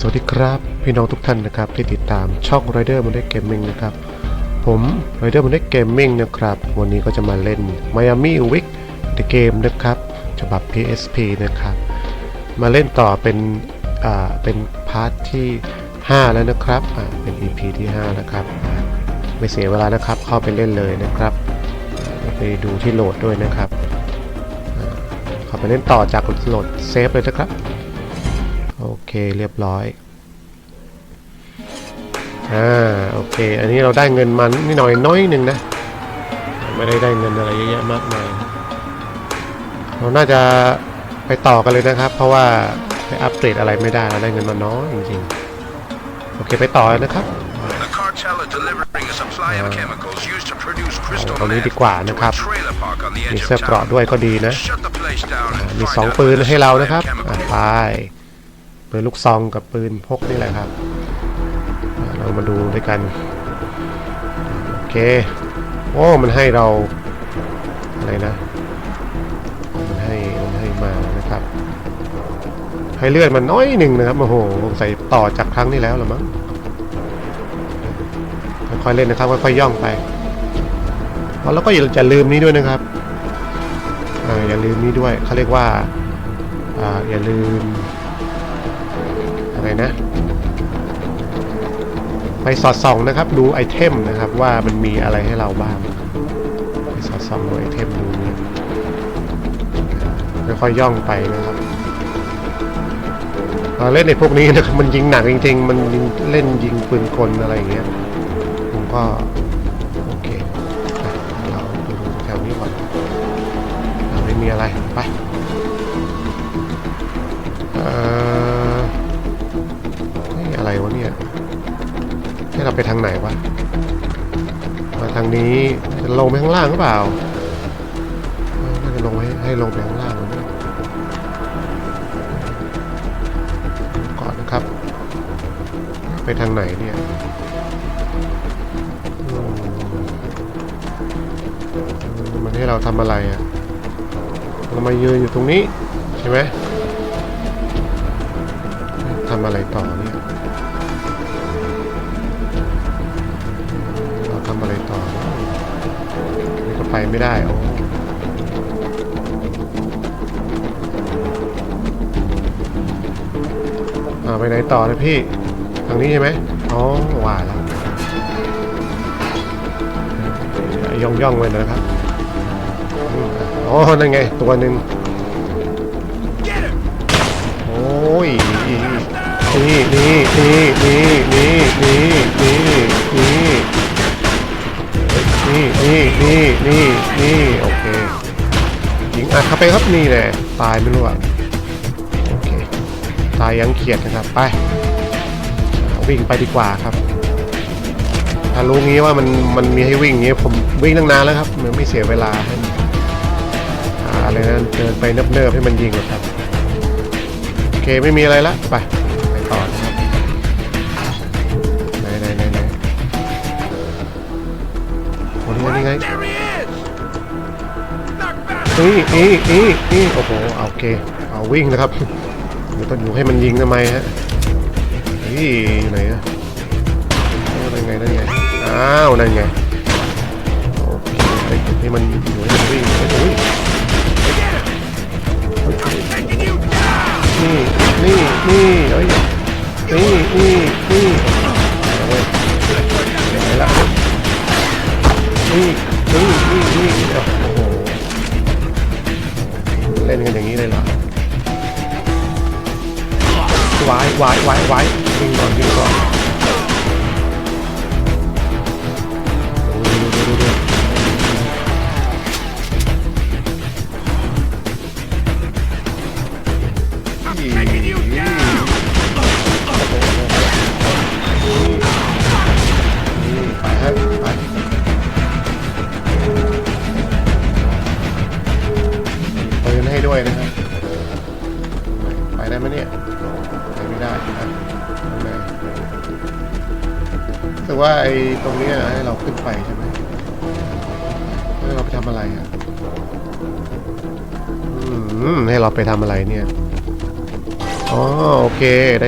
สวัสดีครับพี่น้องทุกท่านนะครับที่ติดตามช่อง Rider m o n d a y Gaming นะครับผม Rider m o n d a y Gaming นะครับวันนี้ก็จะมาเล่น Miami Week The Game นะครับฉบับ PSP นะครับมาเล่นต่อเป็นอ่าเป็นพาร์ทที่ 5 แล้วนะครับอ่าเป็น EP ที่ 5 นะครับไม่เสียเวลานะครับเข้าไปเล่นเลยนะครับไปดูที่โหลดด้วยนะครับเข้าไปเล่นต่อจากโหลดเซฟเลยนะครับ โอเคเรียบร้อยอ่าโอเค อันนี้เราได้เงินมานิดหน่อยน้อยหนึ่งนะ ไม่ได้ได้เงินอะไรเยอะแยะมากมายเราน่าจะไปต่อกันเลยนะครับ เพราะว่าไปอัปเกรดอะไรไม่ได้เราได้เงินมาน้อยจริงๆ โอเคไปต่อเลยนะครับ The cartel are delivering a supply of chemicals used to produce crystal ตรงนี้ meth ดีกว่า to นะครับ a trailer park on the มี edge เสื้อ of เกราะ town. ด้วยก็ดีนะ Shut the place down and มี find สอง out ปืน where the ให้เรา supply นะครับ of อะ chemicals ไป ปืนลูกซองกับปืนพกนี่แหละครับ เรามาดูด้วยกัน โอเค โอ้ มันให้เรา อะไรนะ มันให้ มันให้มานะครับ ให้เลือดมันน้อยหนึ่งนะครับ โอ้โหใส่ต่อจากครั้งที่แล้วหรือมั้ง ค่อยๆเล่นนะครับ ค่อยๆย่องไปแล้วก็อย่าจะลืมนี้ด้วยนะครับออย่าลืมนี้ด้วยเขาเรียกว่าอ่าอย่าลืม ไรนะ ไปสอดส่องนะครับ ดูไอเทมนะครับว่ามันมีอะไรให้เราบ้าง ไปสอดส่องดูไอเทมดูนี่ค่อยๆย่องไปนะครับอ่าเล่นในพวกนี้นะครับมันยิงหนักจริงๆ มันเล่นยิงปืนกลอะไรอย่างเงี้ยผมก็โอเคเราดูแถวนี้ก่อนไม่มีอะไรไปเอ่อ ให้เราไปทางไหนวะ มาทางนี้จะลงไปข้างล่างหรือเปล่าน่าจะลงให้ให้ลงไปข้างล่างก่อนนะครับ ไปทางไหนเนี่ยมันให้เราทำอะไรอะ เรามายืนอยู่ตรงนี้ ใช่ไหมทำอะไรต่อเนี่ย ไม่ได้โอ้อาไปไหนต่อนะพี่ ทางนี้ใช่ไหมอ๋อว่าแล้วย่องย่องไว้นะครับอ๋อนั่นไง ตัวหนึ่งโอ้ยนี่นี่นี่นี่นี่นี่ นี่นี่นี่นี่นี่โอเคยิงอัดเข้าไปครับนี่แหละตายไม่รู้อะโอเคตายยังเขียดนะครับไปวิ่งไปดีกว่าครับ ถ้ารู้งี้ว่ามันมันมีให้วิ่งงี้ผมวิ่งตั้งนานแล้วครับมันไม่เสียเวลาให้มันหาอะไรนะเดินไปเนิบๆให้มันยิงครับโอเคไม่มีอะไรละไป Knock back! นี่นี่นี่นี่โอ้โหเอาโอเคเอาวิ่งนะครับเดี๋ยวต้องอยู่ให้มันยิงทำไมฮะนี่อยู่ไหนอะนั่นไงนั่นไงอ้าวนั่นไงโอเคเฮ้ยให้มันอยู่ให้มันวิ่งเฮ้ยโอ้ย Taking you down! นี่นี่นี่เอ้ยนี่นี่นี่เฮ้ยไหนละนี่นี่นี่นี่ เล่นกันอย่างนี้เลยเหรอวายวายวายวายวิ่งก่อน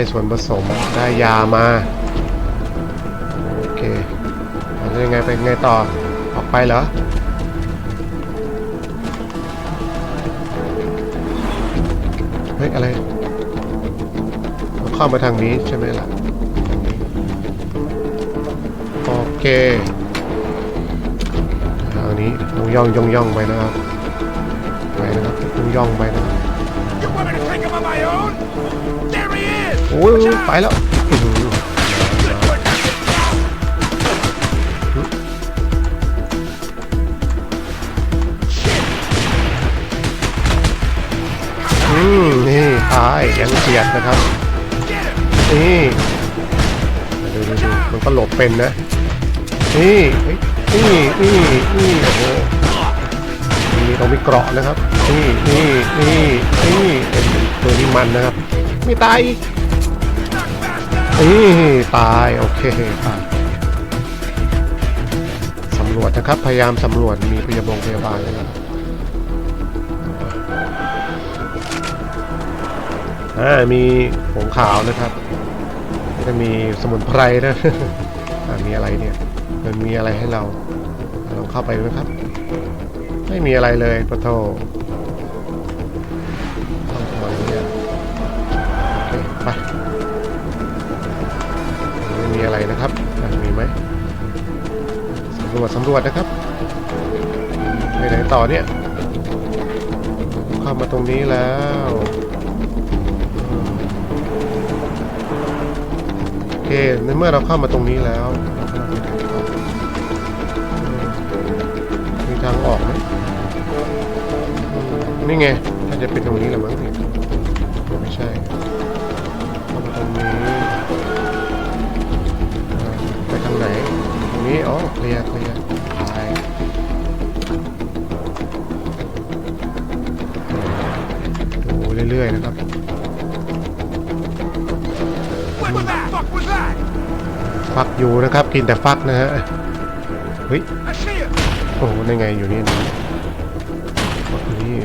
ได้ส่วนผสมได้ยามา โอเคแล้วยังไงไปไงต่อออกไปเหรอเฮ้ยอะไรเราข้ามาทางนี้ใช่ไหมล่ะโอเคทางนี้ต้องย่องย่องย่องไปนะครับไปนะครับต้องย่องไปนะครับ โอ้ยไปแล้วอืมนี่ตายยังเฉียดนะครับ นี่ดูดูดูมันก็หลบเป็นนะ นี่นี่นี่นี่โอ้โหนี่ต้องมีเกราะนะครับ นี่นี่นี่นี่เป็นตัวนี้มันนะครับ ไม่ตาย นี่ตายโอเคตายสำรวจนะครับ พยายามสำรวจมีพยาบงพยาบาลนะครับอ่ามีผงขาวนะครับจะมีสมุนไพรนะอ่ามีอะไรเนี่ยมันมีอะไรให้เราลองเข้าไปดูนะครับ ไม่มีอะไรเลยปะโท อะไรนะครับมีไหมสำรวจสำรวจนะครับไปไหนต่อเนี่ยเข้ามาตรงนี้แล้วโอเคในเมื่อเราเข้ามาตรงนี้แล้วมีทางออกไหมอืมนี่ไงถ้าจะเป็นตรงนี้แหละมั้งเนี่ย ฟักอยู่นะครับ กินแต่ฟักนะฮะเฮ้ยโอ้โหนั่นไงอยู่นี่นี่ฟักนี่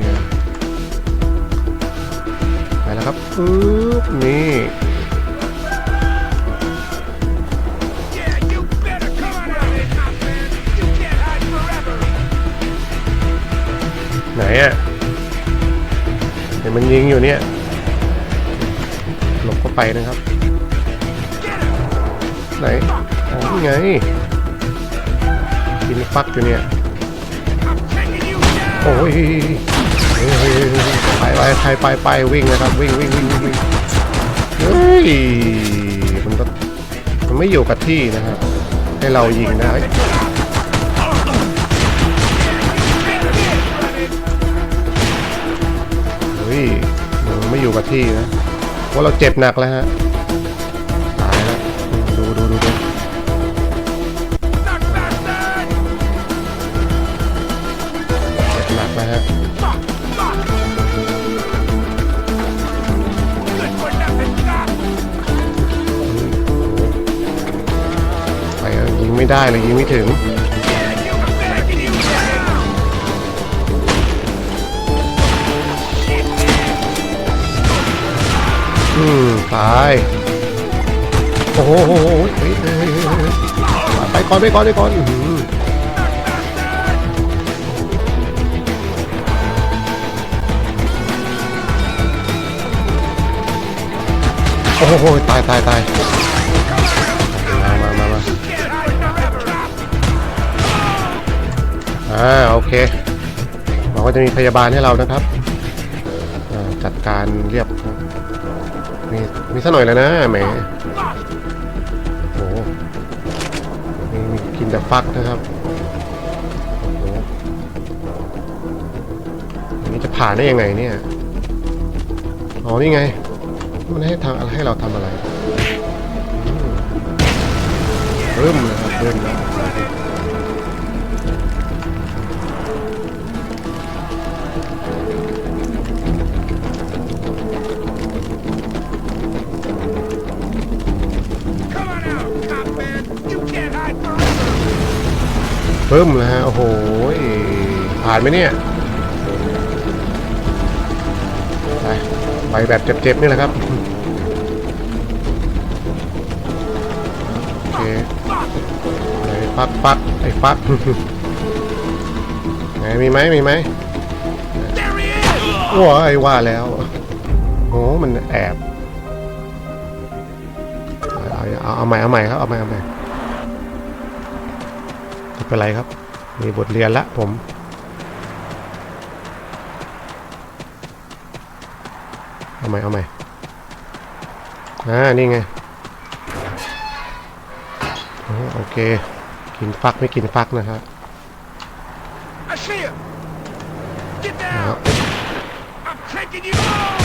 ไปแล้วครับปึ๊บนี่ไหนอะเห็นมันยิงอยู่เนี่ยหลบเข้าไปนะครับ ไหนอ๋อนี่ไงกินฟักอยู่เนี่ยโอ้ยเฮ้ไปไปไปไปไปวิ่งนะครับวิ่งวิ่งวิ่งวิ่งเฮ้ยมันก็มันไม่อยู่กับที่นะครับให้เรายิงนะเฮ้ยมันไม่อยู่กับที่นะเพราะเราเจ็บหนักแล้วฮะ ไม่ได้เลยยิงไม่ถึง อืม ตาย โอ้โหไปก่อนไปก่อนไปก่อนโอ้โห ตายตายตาย อ่าโอเคหวังว่าจะมีพยาบาลให้เรานะครับจัดการเรียบ มีมีสักหน่อยแล้วนะแหมโอ้โหมีมีกินแต่ฟักนะครับโอ้นี้จะผ่านได้ยังไงเนี่ยอ๋อนี่ไงมันให้ทำให้เราทำอะไรอืมเริ่มนะครับเริ่มแล้ว บึ้มแล้วฮะโอ้โหผ่านไหมเนี่ยไปไปแบบเจ็บๆนี่แหละครับโอเคไอ้ฟักฟักไอ้ฟักไหนมีไหมมีไหมว้าไอ้ว่าแล้วโอ้มันแอบเอาเอาใหม่เอาใหม่ครับเอาใหม่เอาใหม่ เป็นไรครับ มีบทเรียนละผมเอาใหม่เอาใหม่อ่า นี่ไง โอ้โอเค กินฟักไม่กินฟักนะครับ I see him! Get เอา down! I'm taking you home!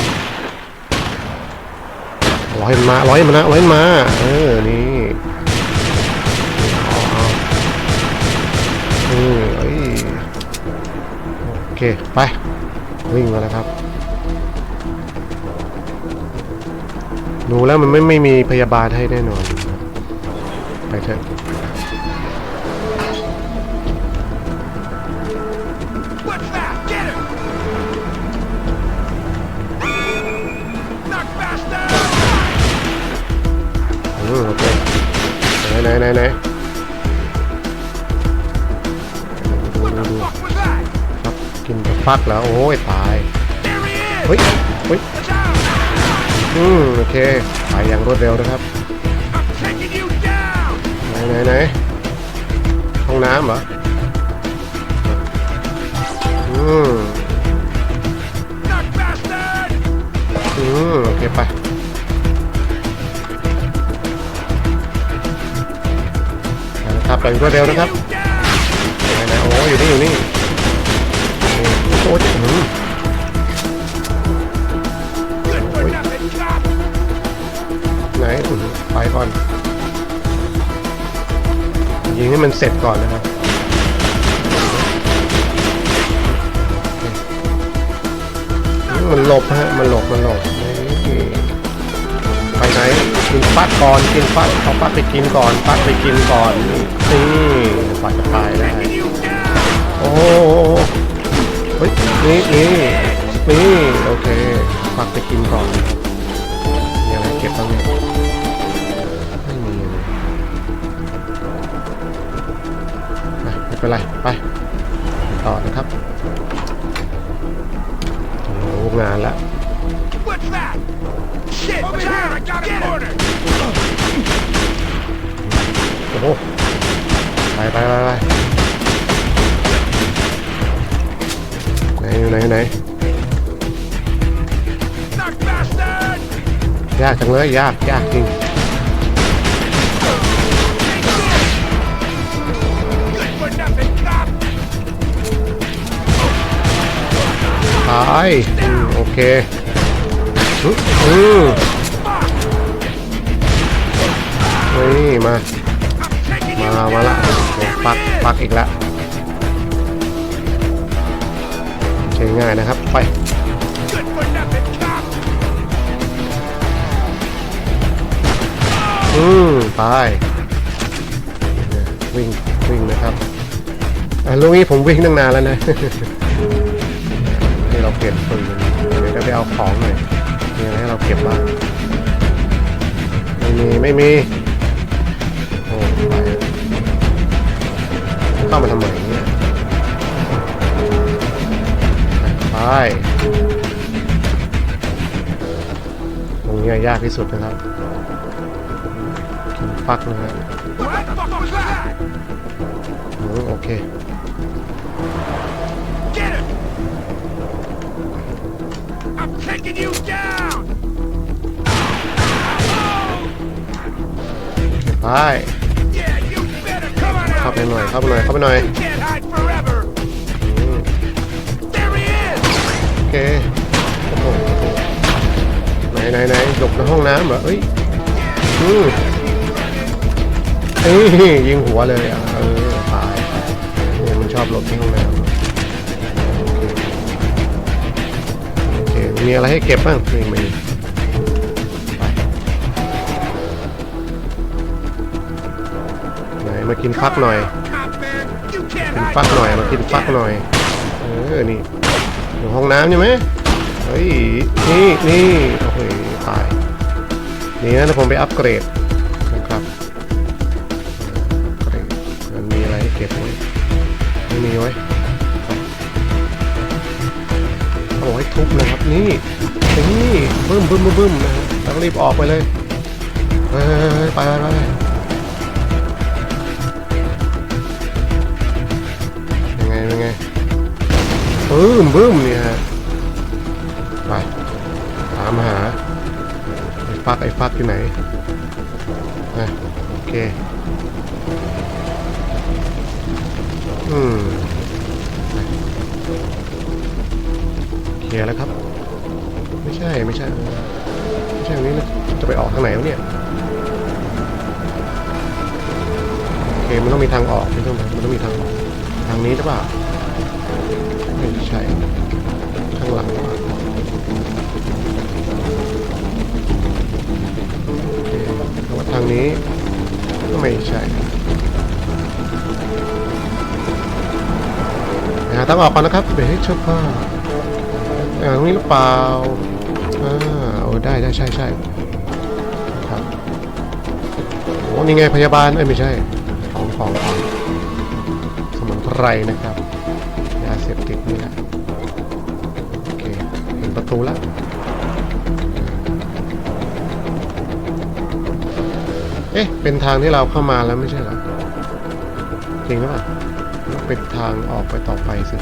ร้อยมันมาร้อยมันนะร้อยมันมา เออ นี่ เค ไป วิ่งมาแล้วครับ ดูแล้วมันไม่ไม่มีพยาบาลให้แน่นอนครับไปเถอะ What's that? Get him! Knock faster! อืมโอเคไหนไหนไหน ฟักแล้วโอ้ยตาย เฮ้ย เฮ้ย อืมโอเคไปอย่างรวดเร็วนะครับ ไหนไหนไหนห้องน้ำเหรอ อืมอืมโอเคไปนะครับไปรวดเร็วนะครับไหนไหนโอ้อยู่นี่อยู่นี่ โอ้ยไหนไปก่อน ยิงให้มันเสร็จก่อนนะครับมันหลบฮะ มันหลบ มันหลบ ไปไหน กินฟักก่อน กินฟักเอาฟักไปกินก่อน ฟักไปกินก่อน นี่ฟักจะตายได้ Taking you down! โอ้ เฮ้ยนี่นี่นี่โอเคฟักไปกินก่อนมีอะไรเก็บบ้างเนี่ยไม่มีเลยไปไม่เป็นไรไปต่อนะครับโอ้งานละโอ้โหไปไปไปไป อยู่ไหนอยู่ไหนยากจังเลยยากยากจริงตายโอเคอืมอืม Fuck! นี่มา มา มาละปักปักอีกละ ง่ายนะครับ ไปอืมไปเนี่ยวิ่งวิ่งนะครับอะลุงนี้ผมวิ่งตั้งนานแล้วนะนี่เราเปลี่ยนปืนเดี๋ยวจะไปเอาของหน่อยมีอะไรให้เราเก็บบ้างไม่มีไม่มีโอ้ไปเข้ามาทำไมเนี่ย ตรงนี้ยากที่สุดนะครับกินฟักนะฮะโอเคไปเข้าไปหน่อย เข้าไปหน่อย เข้าไปหน่อย เคโอ้โหไหนไหนไหนหลบในห้องน้ำเหรอเอ้ยอืมเอ้ยยิงหัวเลยอะเออตายเนี่ยมันชอบหลบที่ห้องน้ำโอเคมีอะไรให้เก็บบ้างนี่มีไปไหนมากินฟักหน่อยกินฟักหน่อยมากินฟักหน่อยเออนี่ อยู่ห้องน้ำใช่ไหมเฮ้ย นี่นี่โอ้โหตายนี่นะผมไปอัปเกรดนะครับเกรดมันมีอะไรเก็บไว้ไม่มีไว้เขาบอกให้ทุบนะครับนี่นี่บึ้มบึ้มบึ้มบึ้มนะฮะแล้วก็รีบออกไปเลยเฮ้ยไปไปไปไป บึ้มบึ้มนี่ฮะไปตามหาไอ้ฟักไอ้ฟักอยู่ไหนนะโอเคอืมเคลียร์แล้วครับ ไม่ใช่ไม่ใช่ไม่ใช่ตรงนี้นะจะไปออกทางไหนวะเนี่ยโอเคมันต้องมีทางออกไม่ต้องมันต้องมีทางออกทางนี้หรือเปล่าไม่ ใช่ ข้างหลังโอเคแต่ว่าทางนี้ก็ไม่ใช่หาทางออกก่อนนะครับเบรกเชือกผ้าอ่าตรงนี้หรือเปล่าอ่าโอ้ได้ได้ใช่ใช่ครับโอ้นี่ไงพยาบาลเอ้ยไม่ใช่ของของของสมุนไพรนะครับ ตูแล้วเอ๊ะ เป็นทางที่เราเข้ามาแล้วไม่ใช่หรอ จริงหรือเปล่าต้องเป็นทางออกไปต่อไปสิ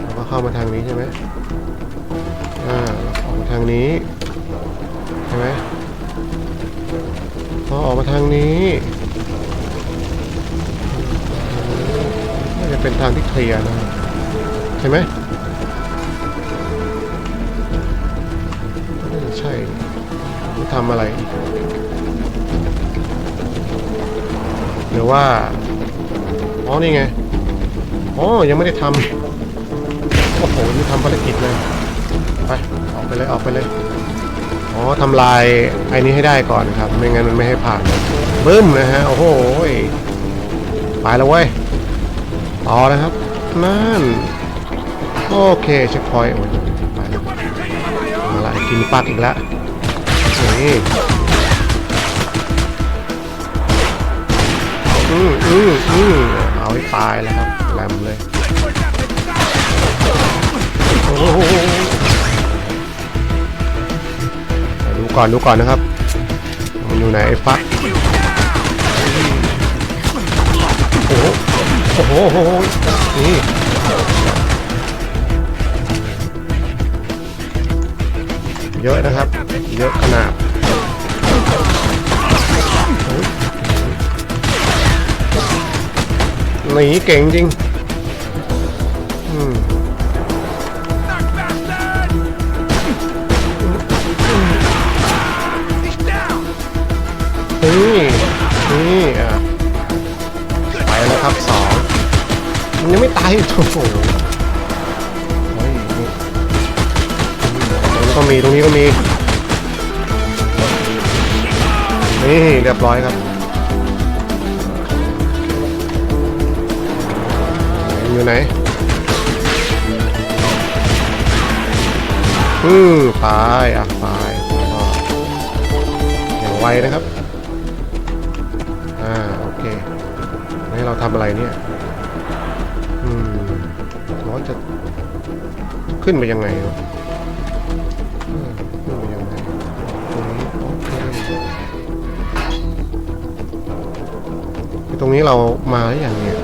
เราก็เข้ามาทางนี้ใช่ไหมอ่าเราออกมาทางนี้ ใช่ไหมพอออกมาทางนี้น่าจะเป็นทางที่เคลียร์นะ ใช่ไหม ทำอะไรอีก หรือว่า อ๋อ นี่ไง อ๋อ ยังไม่ได้ทำโอ้โหยังไม่ทำภารกิจเลย ไป ออกไปเลย ออกไปเลย อ๋อทำลายไอ้นี้ให้ได้ก่อนครับ ไม่งั้นมันไม่ให้ผ่านบึ้มนะฮะ โอ้โหยไปแล้วเว้ย ต่อนะครับ นั่น โอเคเช็คพอยต์ไปแล้วมาละกินปักอีกแล้ว อืมอืมอืมเอาให้ตายแล้วครับแหลมเลยโอ้โหดูก่อนดูก่อนนะครับ มันอยู่ไหนไอ้ฟักโอ้โหโอ้โหนี่ เยอะนะครับ เยอะขนาดหนีเก่งจริงนี่นี่อะไปแล้วครับสองมันยังไม่ตายอีกโอ้โห ก็มีตรงนี้ก็มี นี่เรียบร้อยครับอยู่ไหนอืมตายอะตายก็อย่างไวนะครับ อ่า โอเคให้เราทำอะไรเนี่ย อืมร้อนจะขึ้นไปยังไง ตรงนี้เรามาหรือยังเนี่ย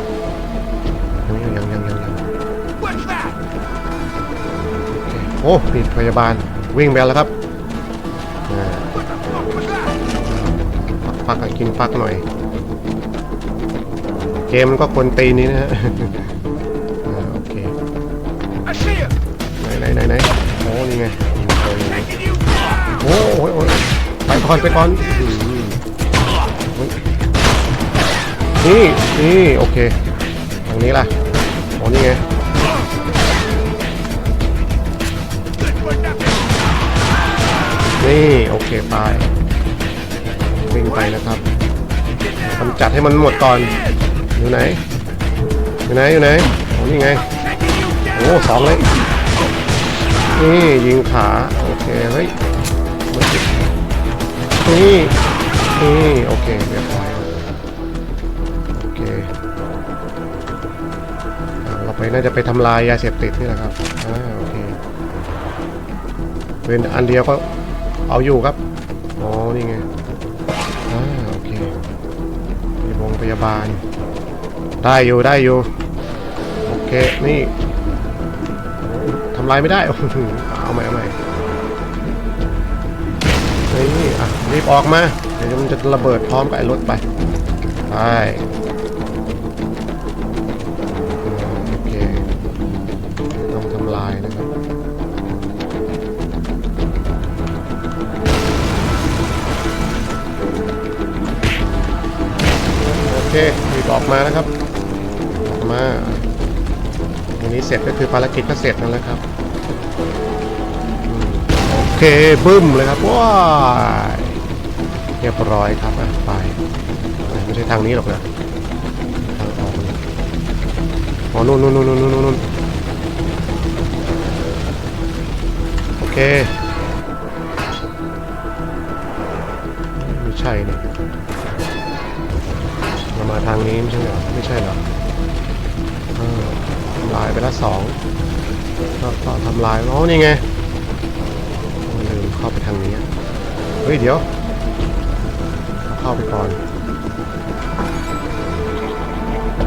ยังยังยังยังยังโอ้นี่พยาบาลวิ่งไปแล้วครับฟักฟักกินฟักหน่อย เกมก็คนตีนี้นะฮะโอเคไหนไหนไหนไหนโอ้นี่ไงโอ้โอ้โอ้ยโอ้ยไปก่อนไปก่อน นี่นี่โอเคทางนี้ล่ะโอ้นี่ไงนี่โอเคไปวิ่งไปนะครับกำจัดให้มันหมดก่อนอยู่ไหนอยู่ไหนอยู่ไหนโอ้นี่ไงโอ้สองเลยนี่ยิงขาโอเคเฮ้ยนี่นี่โอเคเรียบร้อย ไปน่าจะไปทำลายยาเสพติดนี่แหละครับอ่าโอเคเป็นอันเดียวก็เอาอยู่ครับอ๋อนี่ไงอ่าโอเคมีโรงพยาบาล ได้อยู่ได้อยู่โอเคนี่ทำลายไม่ได้เอาใหม่เอาใหม่นี่อะรีบออกมาเดี๋ยวมันจะระเบิดพร้อมกับไอ้รถไปไป เครีบออกมานะครับออกมาอันนี้เสร็จก็คือภารกิจก็เสร็จแล้วนะครับโอเคบึ้มเลยครับว้ายเรียบร้อยครับอะไปไม่ใช่ทางนี้หรอกนะทางออกอ๋อนู่นนู่นนู่นนู่นนู่นโอเคไม่ใช่เนี่ย งนี้ไม่ใช่เหรอไม่ใช่เหรอเออทำลายไปละสองก็ก็ทำลายอ๋อนี่ไงโอ้ลืมเข้าไปทางนี้อะเฮ้ยเดี๋ยว เข้าไปก่อน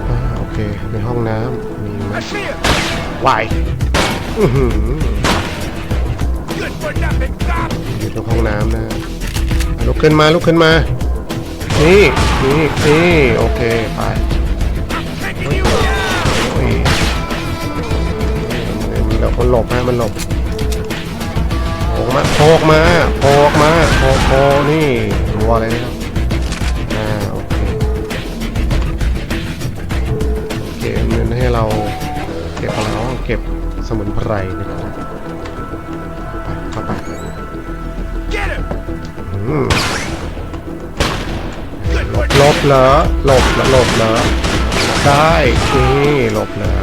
อ่าโอเคในห้องน้ำมีไหม I see him. วายอื้อหือ Good for nothing, cop. อยู่ตรงห้องน้ำนะอะลุกขึ้นมาลุกขึ้นมา นี่นี่นี่โอเคไป Taking you down. โอ้ยมันหลบมันหลบฮะมันหลบโผล่มาโผล่มาโผล่มาโผล่โผล่นี่รัวเลยนะครับอ่าโอเคโอเคมันให้เราเก็บอะไรอ๋อเก็บสมุนไพรนะครับไปเข้าไปอืม เหรอหลบเหรอหลบเหรอได้นี่หลบเหรอ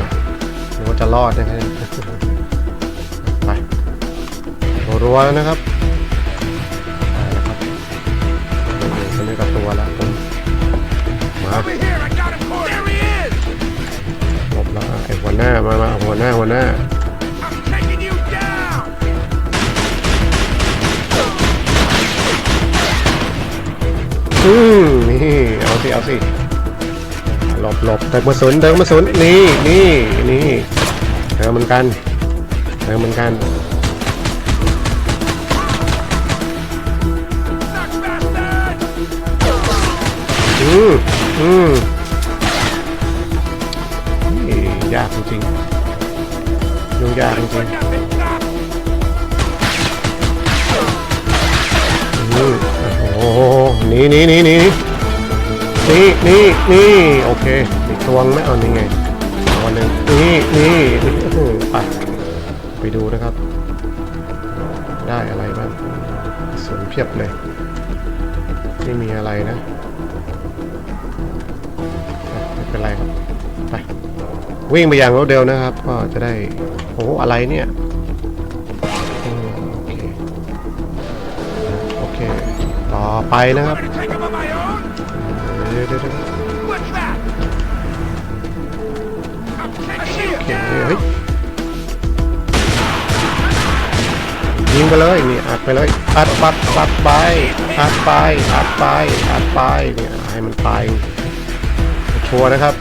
หรือว่าจะรอดนะครับไปรัวๆแล้วนะครับไปแล้วครับอยู่กันด้วยกับตัวแล้วผมมา Over here. I got him. There he is. หลบแล้วไอ้หัวหน้ามามาหัวหน้าหัวหน้า อืมนี่เอาสิเอาสิหลบหลบเติมกระสุนเติมกระสุนนี่นี่นี่เติมเหมือนกันเติมเหมือนกันอืมอืมนี่ยากจริงๆยุ่งยากจริงๆ อ้โหนี่นี่นี่นี่นี่นี่นี่โอเคอีกตัวงไหมเอานี่ไงตัวหนึ่งนี่นี่นี่ไปไปดูนะครับ ได้อะไรบ้างสวนเพียบเลยไม่มีอะไรนะอะไม่เป็นไรครับ ไป วิ่งไปอย่างรวดเร็วนะครับ ก็จะได้โอ้โหอะไรเนี่ย ต่อไปนะครับเดี๋ยวเดี๋ยวเดี๋ยวเค down. เฮ้ยยิงไปเลยนี่อัดไปเลยอัดปัดปัดไปอัดไปอัดไปอัดไปเนี่ยให้มันตายชัวร์นะครับ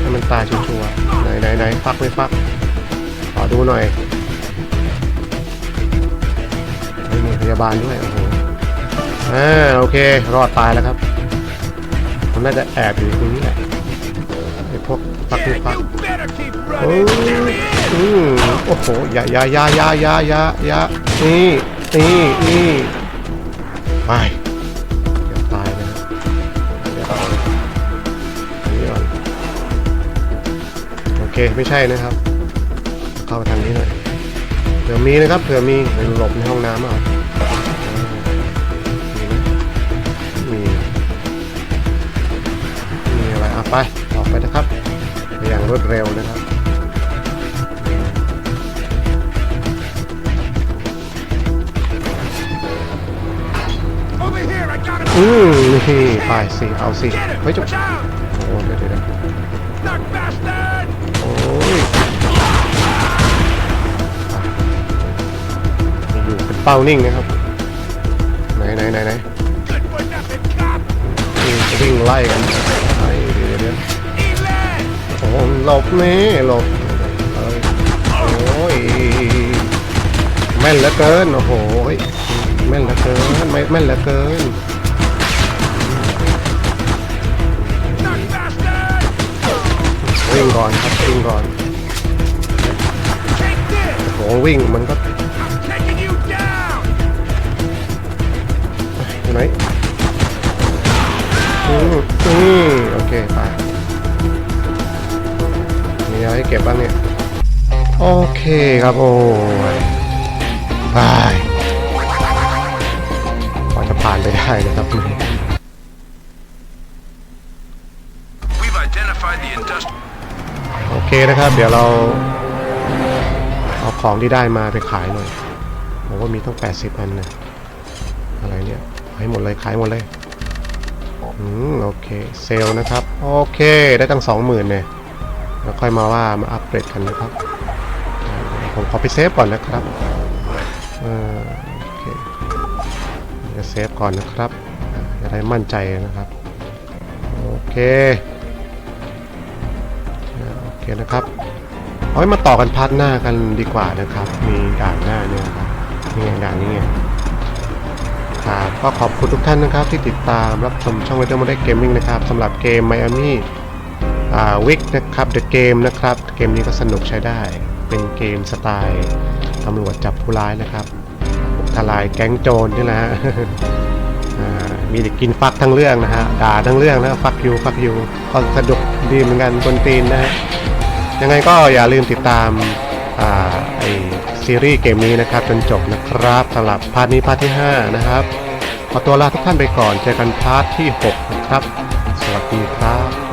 ให้มันตายชัวร์ไหนไหนไหนฟักไม่ฟักขอดูหน่อย ยาบาลด้วยโอ้โหอ่าโอเค รอดตายแล้วครับมันน่าจะแอบอยู่ตรงนี้แหละไอ้พวกฟักไม่ Yeah, ฟัก you better keep โอ้ running. There he is. อืมโอ้โหอย่าอย่าอย่าอย่าอย่าอย่าอย่านี่นี่นี่ไปเดี๋ยวตายนะเดี๋ยวเอาอันนี้ก่อนโอเคไม่ใช่นะครับ เข้าไปทางนี้หน่อยเผื่อมีนะครับเผื่อมีไปหลบในห้องน้ำเอา ไปออกไปนะครับอย่างรวดเร็วนะครับอืมนี่ไปสิเอาสิเฮ้ยจบโอ้เดี๋ยวเดี๋ยวโอ้ยอยู่เป็นเป้านิ่งนะครับไหนไหนไหนไหนวิ่งไล่กัน โอ้โหลบนี่หลบโอ้ยแม่นเหลือเกินโอ้โหแม่นเหลือเกินไม่แม่นเหลือเกินวิ่งก่อนครับวิ่งก่อนโอ้โหวิ่งมันก็ไหนอืมอืมโอเคไป ให้เก็บบ้างเนี่ย โอเคครับโอ้ยไปกว่าจะผ่านไปได้นะครับ We've identified the industrial. โอเคนะครับ เดี๋ยวเรา เอาของที่ได้มาไปขายหน่อยผมว่ามีต้อง80 อันนะอะไรเนี่ยขายหมดเลยขายหมดเลยอืมโอเค เซลล์นะครับ โอเค ได้ตั้ง20,000เนี่ย แล้วค่อยมาว่ามาอัปเกรดกันนะครับ ผมขอไปเซฟก่อนนะครับเออโอเคเดี๋ยวเซฟก่อนนะครับอ่าจะได้มั่นใจนะครับ โอเคโอเคนะครับเอาไว้มาต่อกันพาร์ทหน้ากันดีกว่านะครับ มีด่านหน้าเนี่ยครับนี่ไงด่านนี้ไงครับก็ขอบคุณทุกท่านนะครับที่ติดตามรับชมช่อง Radio Model Gaming นะครับสำหรับเกม Miami อ่ วิกนะครับ The Game นะครับเกมนี้ก็สนุกใช้ได้ เป็นเกมสไตล์ตำรวจจับผู้ร้ายนะครับทลายแก๊งโจรนี่แหละฮะมีเด็กกินฟักทั้งเรื่องนะฮะด่าทั้งเรื่องนะฟักยูฟักยูก็สนุกดีเหมือนกันกวนตีนนะฮะยังไงก็อย่าลืมติดตามไอซีรีส์เกมนี้นะครับจนจบนะครับสำหรับพาร์ทนี้พาร์ทที่ 5 นะครับขอตัวลาทุกท่านไปก่อนเจอกันพาร์ทที่ 6 นะครับ สวัสดีครับ